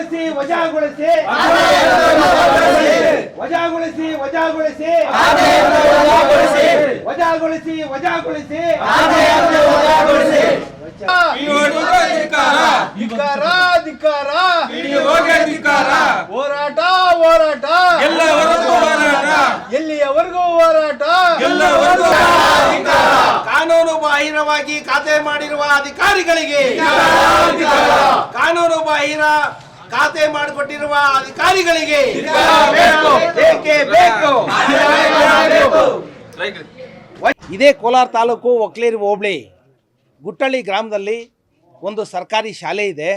ವಜಾಗೊಳಿಸಿ ವಜಾಗೊಳಿಸಿ. ವಜಾಗೊಳಿಸಿ ವಜಾಗೊಳಿಸಿ. ವಜಾಗೊಳಿಸಿ ವಜಾಗೊಳಿಸಿ. ಧಿಕಾರ ಧಿಕಾರ ಧಿಕ್ಕಾರ ಹೋರಾಟ ಹೋರಾಟ. ಎಲ್ಲವರೆಗೂ ಹೋರಾಟ. ಎಲ್ಲಿಯವರೆಗೂ ಹೋರಾಟ? ಎಲ್ಲವರೆಗೂ ಕಾನೂನು ಬಾಹಿರವಾಗಿ ಖಾತೆ ಮಾಡಿರುವ ಅಧಿಕಾರಿಗಳಿಗೆ. ಕಾನೂನು ಬಾಹಿರ ಖಾತೆ ಮಾಡಿಕೊಟ್ಟಿರುವ ಅಧಿಕಾರಿಗಳಿಗೆ ಬೇಕೇ. ಬೇಕು? ಇದೇ ಕೋಲಾರ ತಾಲೂಕು ಒಕ್ಲೇರಿ ಹೋಬಳಿ ಗುಟ್ಟಳ್ಳಿ ಗ್ರಾಮದಲ್ಲಿ ಒಂದು ಸರ್ಕಾರಿ ಶಾಲೆ ಇದೆ.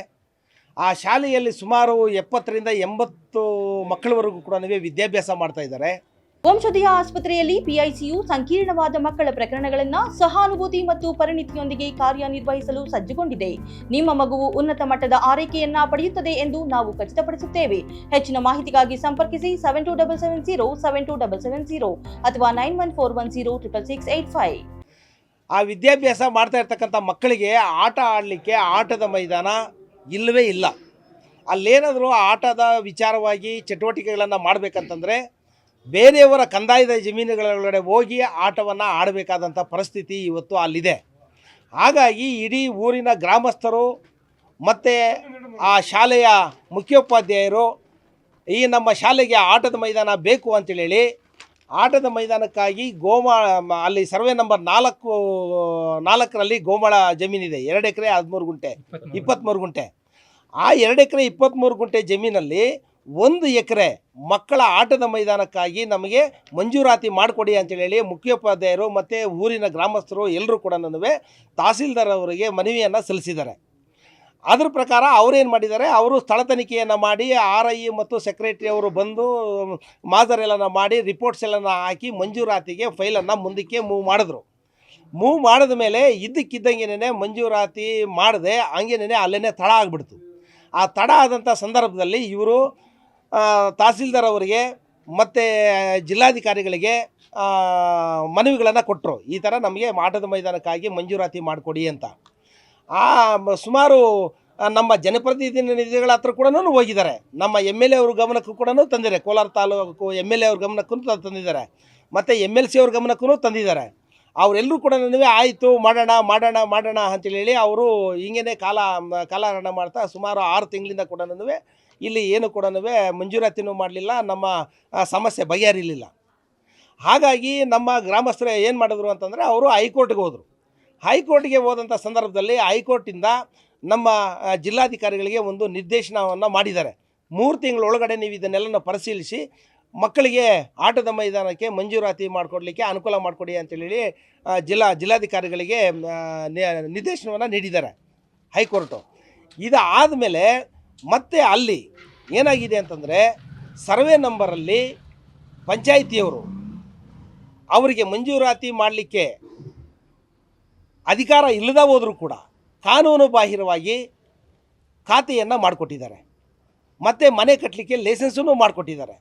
ಆ ಶಾಲೆಯಲ್ಲಿ ಸುಮಾರು ಎಪ್ಪತ್ತರಿಂದ ಎಂಬತ್ತು ಮಕ್ಕಳವರೆಗೂ ಕೂಡ ವಿದ್ಯಾಭ್ಯಾಸ ಮಾಡ್ತಾ ಇದ್ದಾರೆ. ವಂಶೋದಯ ಆಸ್ಪತ್ರೆಯಲ್ಲಿ ಪಿಐಸಿಯು ಸಂಕೀರ್ಣವಾದ ಮಕ್ಕಳ ಪ್ರಕರಣಗಳನ್ನು ಸಹಾನುಭೂತಿ ಮತ್ತು ಪರಿಣಿತಿಯೊಂದಿಗೆ ಕಾರ್ಯನಿರ್ವಹಿಸಲು ಸಜ್ಜುಗೊಂಡಿದೆ. ನಿಮ್ಮ ಮಗುವು ಉನ್ನತ ಮಟ್ಟದ ಆರೈಕೆಯನ್ನ ಪಡೆಯುತ್ತದೆ ಎಂದು ನಾವು ಖಚಿತಪಡಿಸುತ್ತೇವೆ. ಹೆಚ್ಚಿನ ಮಾಹಿತಿಗಾಗಿ ಸಂಪರ್ಕಿಸಿ seven two double seven zero seven two double seven zero ಅಥವಾ nine one four one zero triple six eight five ಆ ವಿದ್ಯಾಭ್ಯಾಸ ಮಾಡ್ತಾ ಇರ್ತಕ್ಕಂಥ ಮಕ್ಕಳಿಗೆ ಆಟ ಆಡಲಿಕ್ಕೆ ಆಟದ ಮೈದಾನ ಇಲ್ಲವೇ ಇಲ್ಲ. ಅಲ್ಲೇನಾದರೂ ಆಟದ ವಿಚಾರವಾಗಿ ಚಟುವಟಿಕೆಗಳನ್ನು ಮಾಡಬೇಕಂತಂದರೆ ಬೇರೆಯವರ ಕಂದಾಯದ ಜಮೀನುಗಳೊಳಗಡೆ ಹೋಗಿ ಆಟವನ್ನು ಆಡಬೇಕಾದಂಥ ಪರಿಸ್ಥಿತಿ ಇವತ್ತು ಅಲ್ಲಿದೆ. ಹಾಗಾಗಿ ಇಡೀ ಊರಿನ ಗ್ರಾಮಸ್ಥರು ಮತ್ತು ಆ ಶಾಲೆಯ ಮುಖ್ಯೋಪಾಧ್ಯಾಯರು ಈ ನಮ್ಮ ಶಾಲೆಗೆ ಆಟದ ಮೈದಾನ ಬೇಕು ಅಂತೇಳಿ ಆಟದ ಮೈದಾನಕ್ಕಾಗಿ ಗೋಮಾ ಅಲ್ಲಿ ಸರ್ವೆ ನಂಬರ್ ನಾಲ್ಕು, ನಾಲ್ಕರಲ್ಲಿ ಗೋಮಾಳ ಜಮೀನಿದೆ. ಎರಡು ಎಕರೆ ಹದಿಮೂರು ಗುಂಟೆ ಇಪ್ಪತ್ತ್ಮೂರು ಗುಂಟೆ. ಆ ಎರಡು ಎಕರೆ ಇಪ್ಪತ್ತ್ಮೂರು ಗುಂಟೆ ಜಮೀನಲ್ಲಿ ಒಂದು ಎಕರೆ ಮಕ್ಕಳ ಆಟದ ಮೈದಾನಕ್ಕಾಗಿ ನಮಗೆ ಮಂಜೂರಾತಿ ಮಾಡಿಕೊಡಿ ಅಂತೇಳಿ ಮುಖ್ಯೋಪಾಧ್ಯಾಯರು ಮತ್ತು ಊರಿನ ಗ್ರಾಮಸ್ಥರು ಎಲ್ಲರೂ ಕೂಡ ತಹಸೀಲ್ದಾರ್ ಅವರಿಗೆ ಮನವಿಯನ್ನು ಸಲ್ಲಿಸಿದ್ದಾರೆ. ಅದ್ರ ಪ್ರಕಾರ ಅವರೇನು ಮಾಡಿದ್ದಾರೆ? ಅವರು ಸ್ಥಳ ತನಿಖೆಯನ್ನು ಮಾಡಿ ಆರ್ ಐ ಮತ್ತು ಸೆಕ್ರೆಟರಿ ಅವರು ಬಂದು ಮಾದರ್ ಮಾಡಿ ರಿಪೋರ್ಟ್ಸ್ ಎಲ್ಲನ ಹಾಕಿ ಮಂಜೂರಾತಿಗೆ ಫೈಲನ್ನು ಮುಂದಕ್ಕೆ ಮೂವ್ ಮಾಡಿದ್ರು. ಮೂವ್ ಮಾಡಿದ ಮೇಲೆ ಇದ್ದಕ್ಕಿದ್ದಂಗೆನೇ ಮಂಜೂರಾತಿ ಮಾಡದೆ ಹಂಗೆನೇ ಅಲ್ಲೇ ತಡ ಆಗಿಬಿಡ್ತು. ಆ ತಡ ಆದಂಥ ಸಂದರ್ಭದಲ್ಲಿ ಇವರು ತಹಸೀಲ್ದಾರ್ ಅವರಿಗೆ ಮತ್ತು ಜಿಲ್ಲಾಧಿಕಾರಿಗಳಿಗೆ ಮನವಿಗಳನ್ನು ಕೊಟ್ಟರು ಈ ಥರ ನಮಗೆ ಆಟದ ಮೈದಾನಕ್ಕಾಗಿ ಮಂಜೂರಾತಿ ಮಾಡಿಕೊಡಿ ಅಂತ. ಆ, ಸುಮಾರು ನಮ್ಮ ಜನಪ್ರತಿನಿಧಿಗಳ ಹತ್ರ ಕೂಡ ಹೋಗಿದ್ದಾರೆ. ನಮ್ಮ ಎಂ ಎಲ್ ಎ ಅವ್ರ ಗಮನಕ್ಕೂ ಕೂಡ ತಂದಿದ್ದಾರೆ. Kolar taluk M L A ಅವ್ರ ಗಮನಕ್ಕೂ ತಂದಿದ್ದಾರೆ. ಮತ್ತು ಎಂ ಎಲ್ ಸಿ ಅವ್ರ ಗಮನಕ್ಕೂ ತಂದಿದ್ದಾರೆ. ಅವರೆಲ್ಲರೂ ಕೂಡ ಆಯಿತು, ಮಾಡೋಣ ಮಾಡೋಣ ಮಾಡೋಣ ಅಂತೇಳಿ ಅವರು ಹಿಂಗೇ ಕಾಲ, ಕಾಲಹರಣ ಮಾಡ್ತಾ ಸುಮಾರು ಆರು ತಿಂಗಳಿಂದ ಕೂಡ ಇಲ್ಲಿ ಏನು ಕೂಡ ಮಂಜೂರಾತಿನೂ ಮಾಡಲಿಲ್ಲ, ನಮ್ಮ ಸಮಸ್ಯೆ ಬಗೆಹರಿಲಿಲ್ಲ. ಹಾಗಾಗಿ ನಮ್ಮ ಗ್ರಾಮಸ್ಥರು ಏನು ಮಾಡಿದ್ರು ಅಂತಂದರೆ ಅವರು ಹೈಕೋರ್ಟ್ಗೆ ಹೋದರು. ಹೈಕೋರ್ಟ್ಗೆ ಹೋದಂಥ ಸಂದರ್ಭದಲ್ಲಿ ಹೈಕೋರ್ಟಿಂದ ನಮ್ಮ ಜಿಲ್ಲಾಧಿಕಾರಿಗಳಿಗೆ ಒಂದು ನಿರ್ದೇಶನವನ್ನು ಮಾಡಿದ್ದಾರೆ. ಮೂರು ತಿಂಗಳೊಳಗಡೆ ನೀವು ಇದನ್ನೆಲ್ಲ ಪರಿಶೀಲಿಸಿ, ಮಕ್ಕಳಿಗೆ ಆಟದ ಮೈದಾನಕ್ಕೆ ಮಂಜೂರಾತಿ ಮಾಡಿಕೊಡ್ಲಿಕ್ಕೆ ಅನುಕೂಲ ಮಾಡಿಕೊಡಿ ಅಂತೇಳಿ ಜಿಲ್ಲಾ, ಜಿಲ್ಲಾಧಿಕಾರಿಗಳಿಗೆ ನಿರ್ದೇಶನವನ್ನು ನೀಡಿದ್ದಾರೆ ಹೈಕೋರ್ಟು. ಇದು ಆದಮೇಲೆ ಮತ್ತೆ ಅಲ್ಲಿ ಏನಾಗಿದೆ ಅಂತಂದರೆ ಸರ್ವೆ ನಂಬರಲ್ಲಿ ಪಂಚಾಯಿತಿಯವರು ಅವರಿಗೆ ಮಂಜೂರಾತಿ ಮಾಡಲಿಕ್ಕೆ ಅಧಿಕಾರ ಇಲ್ಲದ ಹೋದರೂ ಕೂಡ ಕಾನೂನು ಬಾಹಿರವಾಗಿ ಖಾತೆಯನ್ನು ಮಾಡಿಕೊಟ್ಟಿದ್ದಾರೆ. ಮತ್ತು ಮನೆ ಕಟ್ಟಲಿಕ್ಕೆ ಲೈಸೆನ್ಸನ್ನು ಮಾಡಿಕೊಟ್ಟಿದ್ದಾರೆ.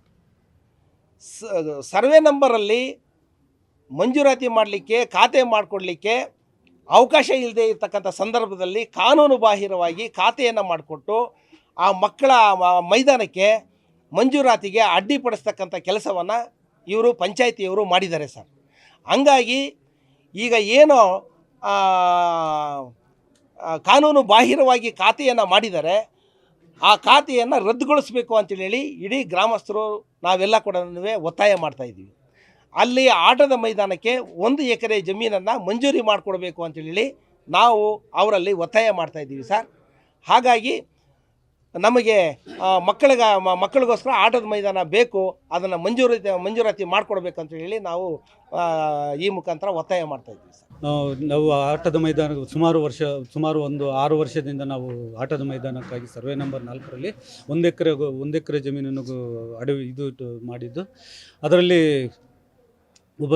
ಸರ್ವೆ ನಂಬರಲ್ಲಿ ಮಂಜೂರಾತಿ ಮಾಡಲಿಕ್ಕೆ, ಖಾತೆ ಮಾಡಿಕೊಡ್ಲಿಕ್ಕೆ ಅವಕಾಶ ಇಲ್ಲದೆ ಇರತಕ್ಕಂಥ ಸಂದರ್ಭದಲ್ಲಿ ಕಾನೂನು ಬಾಹಿರವಾಗಿ ಖಾತೆಯನ್ನು ಮಾಡಿಕೊಟ್ಟು ಆ ಮಕ್ಕಳ ಮೈದಾನಕ್ಕೆ ಮಂಜೂರಾತಿಗೆ ಅಡ್ಡಿಪಡಿಸ್ತಕ್ಕಂಥ ಕೆಲಸವನ್ನು ಇವರು ಪಂಚಾಯಿತಿಯವರು ಮಾಡಿದ್ದಾರೆ ಸರ್. ಹಂಗಾಗಿ ಈಗ ಏನು ಕಾನೂನು ಬಾಹಿರವಾಗಿ ಖಾತೆಯನ್ನು ಮಾಡಿದ್ದಾರೆ. ಆ ಖಾತೆಯನ್ನು ರದ್ದುಗೊಳಿಸಬೇಕು ಅಂತೇಳಿ ಇಡೀ ಗ್ರಾಮಸ್ಥರು ನಾವೆಲ್ಲ ಕೂಡ ಒತ್ತಾಯ ಮಾಡ್ತಾಯಿದ್ದೀವಿ ಅಲ್ಲಿ ಆಟದ ಮೈದಾನಕ್ಕೆ ಒಂದು ಎಕರೆ ಜಮೀನನ್ನು ಮಂಜೂರಿ ಮಾಡಿಕೊಡ್ಬೇಕು ಅಂತೇಳಿ ನಾವು ಅವರಲ್ಲಿ ಒತ್ತಾಯ ಮಾಡ್ತಾಯಿದ್ದೀವಿ ಸರ್. ಹಾಗಾಗಿ ನಮಗೆ ಮಕ್ಕಳಿಗೆ ಮಕ್ಕಳಿಗ ಮಕ್ಕಳಿಗೋಸ್ಕರ ಆಟದ ಮೈದಾನ ಬೇಕು, ಅದನ್ನು ಮಂಜೂರತಿ, ಮಂಜೂರಾತಿ ಮಾಡಿಕೊಡ್ಬೇಕಂತ ಹೇಳಿ ನಾವು ಈ ಮುಖಾಂತರ ಒತ್ತಾಯ ಮಾಡ್ತಾ ಇದ್ದೀವಿ ಸರ್. ನಾವು ಆಟದ ಮೈದಾನ, ಸುಮಾರು ವರ್ಷ, ಸುಮಾರು ಒಂದು ಆರು ವರ್ಷದಿಂದ ನಾವು ಆಟದ ಮೈದಾನಕ್ಕಾಗಿ ಸರ್ವೆ ನಂಬರ್ ನಾಲ್ಕರಲ್ಲಿ ಒಂದು ಎಕರೆ ಒಂದು ಎಕರೆ ಜಮೀನನ್ನು ಅಡವಿ, ಇದು ಮಾಡಿದ್ದು. ಅದರಲ್ಲಿ ಒಬ್ಬ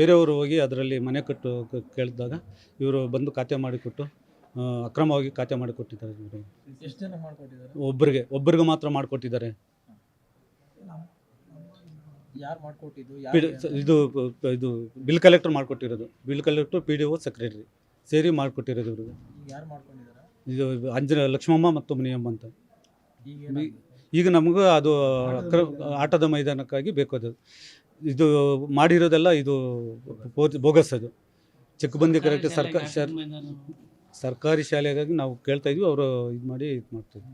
ಬೇರೆಯವರು ಹೋಗಿ ಅದರಲ್ಲಿ ಮನೆ ಕಟ್ಟು ಕೇಳಿದಾಗ ಇವರು ಬಂದು ಖಾತೆ ಮಾಡಿಕೊಟ್ಟು ಅಕ್ರಮವಾಗಿ ಖಾತೆ ಮಾಡಿಕೊಟ್ಟಿದ್ದಾರೆ ಇವರಿಗೆ ಎಷ್ಟು ಜನ ಮಾಡ್ಕೊಟ್ಟಿದ್ದಾರೆ? ಒಬ್ಬರಿಗೆ ಒಬ್ಬರಿಗೆ ಮಾತ್ರ ಮಾಡಿಕೊಟ್ಟಿದ್ದಾರೆ. ಯಾರು ಮಾಡ್ಕೊಟ್ಟಿದ್ದು? ಇದು ಇದು bill collector ಮಾಡಿಕೊಟ್ಟಿರೋದು. Bill collector P D O secretary ಸೇರಿ ಮಾಡಿಕೊಟ್ಟಿರೋದು ಇವ್ರಿಗೆ ಯಾರು ಮಾಡ್ಕೊಂಡಿದ್ದಾರೆ? ಇದು ಅಂಜನ ಲಕ್ಷ್ಮಮ್ಮ ಮತ್ತು ಮುನಿಯಮ್ಮ ಅಂತ. ಈಗ? ನಮಗೂ ಅದು ಅಕ್ರ- ಆಟದ ಮೈದಾನಕ್ಕಾಗಿ ಬೇಕು ಅದು. ಇದು ಮಾಡಿರೋದೆಲ್ಲ ಇದು ಬೋಗಸ್ ಅದು. ಚೆಕ್ ಬಂದಿ ಕರೆಕ್ಟ್ ಸರ್ಕಾರ ಸರ್ಕಾರಿ ಶಾಲೆಗಾಗಿ ನಾವು ಕೇಳ್ತಾ ಇದ್ವಿ ಅವರು ಇದು ಮಾಡಿ ಇದು ಮಾಡ್ತಿದ್ವಿ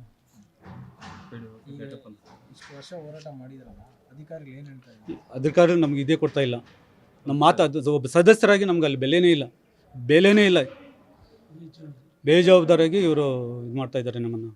ಇಷ್ಟು ವರ್ಷ ಹೋರಾಟ ಮಾಡಿದ್ರಲ್ಲ ಅಧಿಕಾರಿಗಳು ಏನು ಹೇಳ್ತಾ ಇದ್ದಾರೆ ಅಧಿಕಾರಿ ನಮ್ಗೆ ಇದೇ ಕೊಡ್ತಾ ಇಲ್ಲ. ನಮ್ಮ ಮಾತು ಅದು ಒಬ್ಬ ಸದಸ್ಯರಾಗಿ ನಮ್ಗೆ ಅಲ್ಲಿ ಬೆಲೆನೇ ಇಲ್ಲ. ಬೆಲೆನೇ ಇಲ್ಲ. ಬೇಜವಾಬ್ದಾರಾಗಿ ಇವರು ಇದು ಮಾಡ್ತಾ ಇದ್ದಾರೆ ನಮ್ಮನ್ನು.